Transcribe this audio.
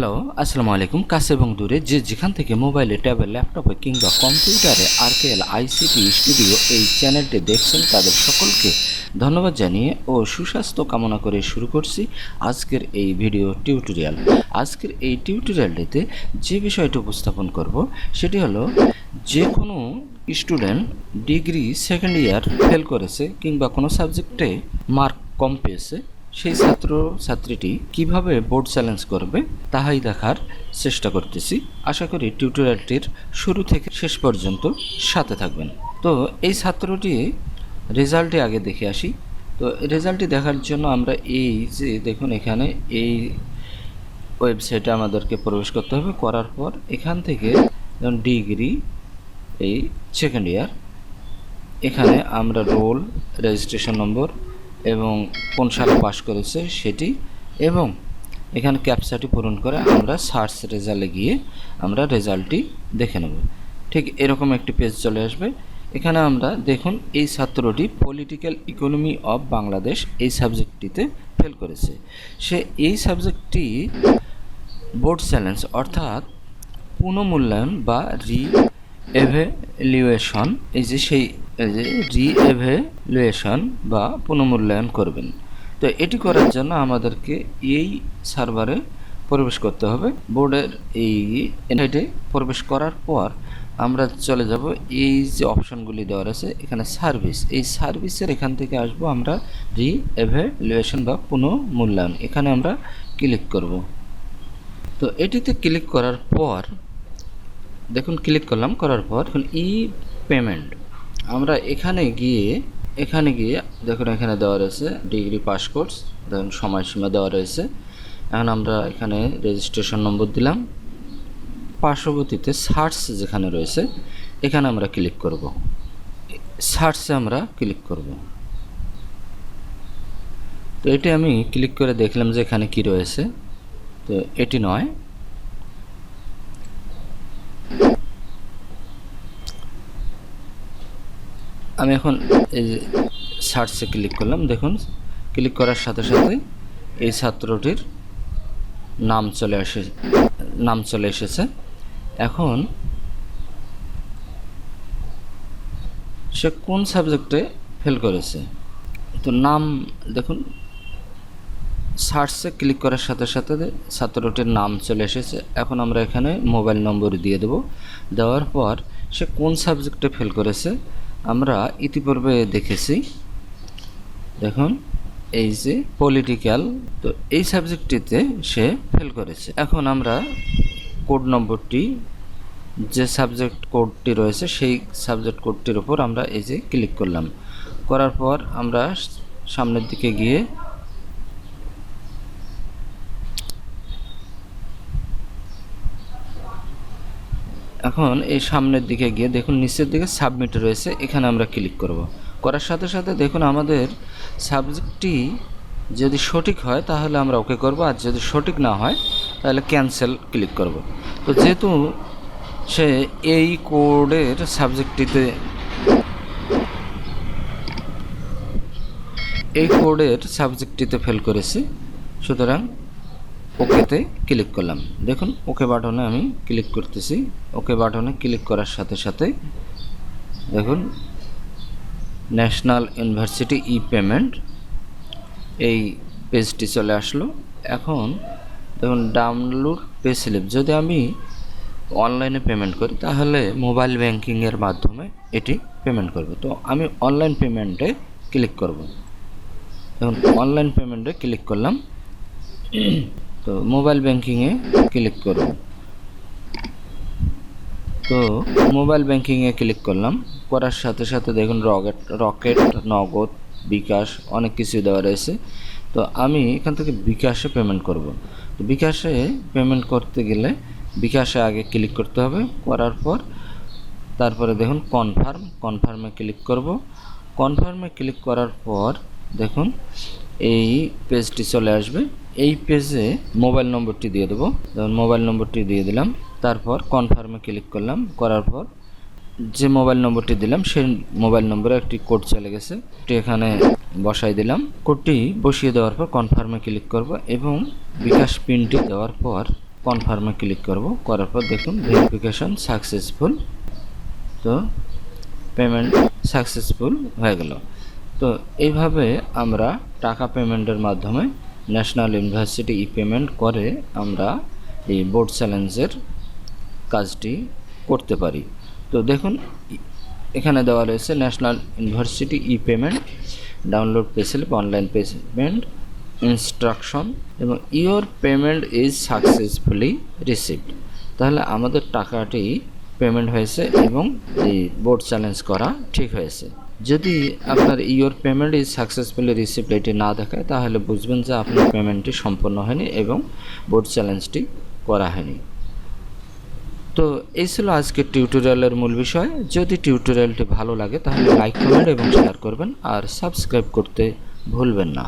Hello আসসালামু আলাইকুম। কাছে এবং দূরে যে যেখান থেকে মোবাইলে ট্যাবে ল্যাপটপে কিংবা কম্পিউটারে আরকেএল, আইসিটি, স্টুডিও এই চ্যানেলটি দেখছেন, তাদের সকলকে ধন্যবাদ জানিয়ে ও সুস্বাস্থ্য কামনা করে শুরু করছি আজকের এই ভিডিও টিউটোরিয়াল। আজকের এই টিউটোরিয়ালটিতে যে বিষয়টি উপস্থাপন করব, সেটি হলো যে কোনো student degree second year fail করেছে কিংবা কোনো সাবজেক্টে মার্ক কম পেয়েছে সেই ছাত্র, ছাত্রীটি কীভাবে বোর্ড চ্যালেঞ্জ করবে, তাহাই দেখার চেষ্টা করতেছি। আশা করি টিউটোরিয়ালটির শুরু থেকে শেষ পর্যন্ত সাথে থাকবেন। তো এই ছাত্রটি রেজাল্টটি আগে দেখে আসি। তো রেজাল্টটি দেখার জন্য আমরা এই যে দেখুন এখানে এই ওয়েবসাইটে আমাদেরকে প্রবেশ করতে হবে। করার পর এখান থেকে যেমন ডিগ্রি এই সেকেন্ড ইয়ার এখানে আমরা রোল রেজিস্ট্রেশন নম্বর এবং কোন সালে পাস করেছে সেটি এবং এখানে ক্যাপচাটি পূরণ করে আমরা সার্চ রেজাল্টে গিয়ে আমরা রেজাল্টটি দেখে নেব। ঠিক এরকম একটি পেজ চলে আসবে। এখানে আমরা দেখুন এই ছাত্রটি পলিটিক্যাল ইকোনমি অফ বাংলাদেশ এই সাবজেক্টটিতে ফেল করেছে। সে এই সাবজেক্টটি বোর্ড চ্যালেঞ্জ অর্থাৎ পুনঃমূল্যায়ন বা রি এভ্যালুয়েশন এই যে সেই এই যে রি এভ্যালুয়েশন বা পুনঃমূল্যায়ন করবেন। তো এটি করার জন্য আমাদেরকে এই সার্ভারে প্রবেশ করতে হবে। বোর্ডের এই সাইটে প্রবেশ করার পর আমরা চলে যাব। এই যে অপশনগুলি দেওয়ার আছে এখানে সার্ভিস এই সার্ভিসের এখান থেকে আসব আমরা রি এভ্যালুয়েশন বা পুনঃমূল্যায়ন। এখানে আমরা ক্লিক করব। তো এটিতে ক্লিক করার পর, দেখুন ক্লিক করলাম, করার পর ই পেমেন্ট আমরা এখানে গিয়ে এখানে গিয়ে, দেখুন এখানে দেওয়া রয়েছে ডিগ্রি পাস কোর্স দেখুন সময়সীমা দেওয়া রয়েছে। এখন আমরা এখানে রেজিস্ট্রেশন নম্বর দিলাম। পার্শ্ববর্তীতে সার্চ যেখানে রয়েছে, এখানে আমরা ক্লিক করব। সার্চে আমরা ক্লিক করব। তো এটি আমি ক্লিক করে দেখলাম যে এখানে কি রয়েছে। তো এটি নয়। আমি এখন এই যে সার্চে ক্লিক করলাম, দেখুন ক্লিক করার সাথে সাথে এই ছাত্রটির নাম চলে আসে, নাম চলে এসেছে। এখন সে কোন সাবজেক্টে ফেল করেছে? তো নাম, দেখুন সার্চে ক্লিক করার সাথে সাথে ছাত্রটির নাম চলে এসেছে। এখন আমরা এখানে মোবাইল নম্বর দিয়ে দেব। দেওয়ার পর সে কোন সাবজেক্টে ফেল করেছে? আমরা ইতিপূর্বে দেখেছি, দেখুন, এই যে পলিটিক্যাল তো এই সাবজেক্টটিতে সে ফেল করেছে। এখন আমরা কোড নম্বরটি, যে সাবজেক্ট কোডটি রয়েছে, সেই সাবজেক্ট কোডটির উপর আমরা এই যে ক্লিক করলাম। করার পর আমরা সামনের দিকে গিয়ে এখন এই সামনের দিকে গিয়ে দেখুন, নিচের দিকে সাবমিট রয়েছে, এখানে আমরা ক্লিক করব। করার সাথে সাথে দেখুন, আমাদের সাবজেক্টটি যদি সঠিক হয়, তাহলে আমরা ওকে করব, আর যদি সঠিক না হয়, তাহলে ক্যান্সেল ক্লিক করব। তো যেহেতু সে এই কোডের সাবজেক্টটিতে এই কোডের সাবজেক্টটিতে ফেল করেছে, সুতরাং ওকেতে ক্লিক করলাম। দেখুন, ওকে বাটনে আমি ক্লিক করতেছি। ওকে বাটনে ক্লিক করার সাথে সাথে দেখুন, ন্যাশনাল ইউনিভার্সিটি ই পেমেন্ট এই পেজটি চলে আসলো। এখন দেখুন, ডাউনলোড পে স্লিপ। যদি আমি অনলাইনে পেমেন্ট করি, তাহলে মোবাইল ব্যাংকিংয়ের মাধ্যমে এটি পেমেন্ট করব। তো আমি অনলাইন পেমেন্টে ক্লিক করব। দেখুন, অনলাইন পেমেন্টে ক্লিক করলাম। তো মোবাইল ব্যাংকিংয়ে ক্লিক করব তো মোবাইল ব্যাংকিংয়ে ক্লিক করলাম। করার সাথে সাথে দেখুন রকেট রকেট নগদ, বিকাশ অনেক কিছু দেওয়া রয়েছে। তো আমি এখান থেকে বিকাশে পেমেন্ট করব। তো বিকাশে পেমেন্ট করতে গেলে বিকাশে আগে ক্লিক করতে হবে। করার পর তারপরে দেখুন কনফার্ম কনফার্মে ক্লিক করব। কনফার্মে ক্লিক করার পর দেখুন এই পেজটি চলে আসবে। এই পেজে মোবাইল নম্বরটি দিয়ে দেবো। যেমন মোবাইল নম্বরটি দিয়ে দিলাম, তারপর কনফার্মে ক্লিক করলাম, করার পর যে মোবাইল নম্বরটি দিলাম, সেই মোবাইল নম্বরে একটি কোড চলে গেছে। এটি এখানে বসাই দিলাম। কোডটি বসিয়ে দেওয়ার পর কনফার্মে ক্লিক করব এবং বিকাশ পিনটি দেওয়ার পর কনফার্মে ক্লিক করব। করার পর দেখুন ভেরিফিকেশন সাকসেসফুল তো পেমেন্ট সাকসেসফুল হয়ে গেল। তো এইভাবে আমরা টাকা পেমেন্টের মাধ্যমে ন্যাশনাল ইউনিভার্সিটি ই পেমেন্ট করে আমরা এই বোর্ড চ্যালেঞ্জের কাজটি করতে পারি। তো দেখুন, এখানে দেওয়া রয়েছে national university e payment download পেসেল online payment instruction এবং your payment is successfully received তাহলে আমাদের টাকাটি পেমেন্ট হয়েছে এবং এই বোর্ড চ্যালেঞ্জ করা ঠিক হয়েছে। যদি আপনার your payment is successfully receipt এটি না দেখায়, তাহলে বুঝবেন যে আপনার পেমেন্টটি সম্পন্ন হয়নি এবং বোর্ড চ্যালেঞ্জটি করা হয়নি। তো এই ছিল আজকের টিউটোরিয়ালের মূল বিষয়। যদি টিউটোরিয়ালটি ভালো লাগে, তাহলে লাইক কমেন্ট এবং শেয়ার করবেন। আর সাবস্ক্রাইব করতে ভুলবেন না।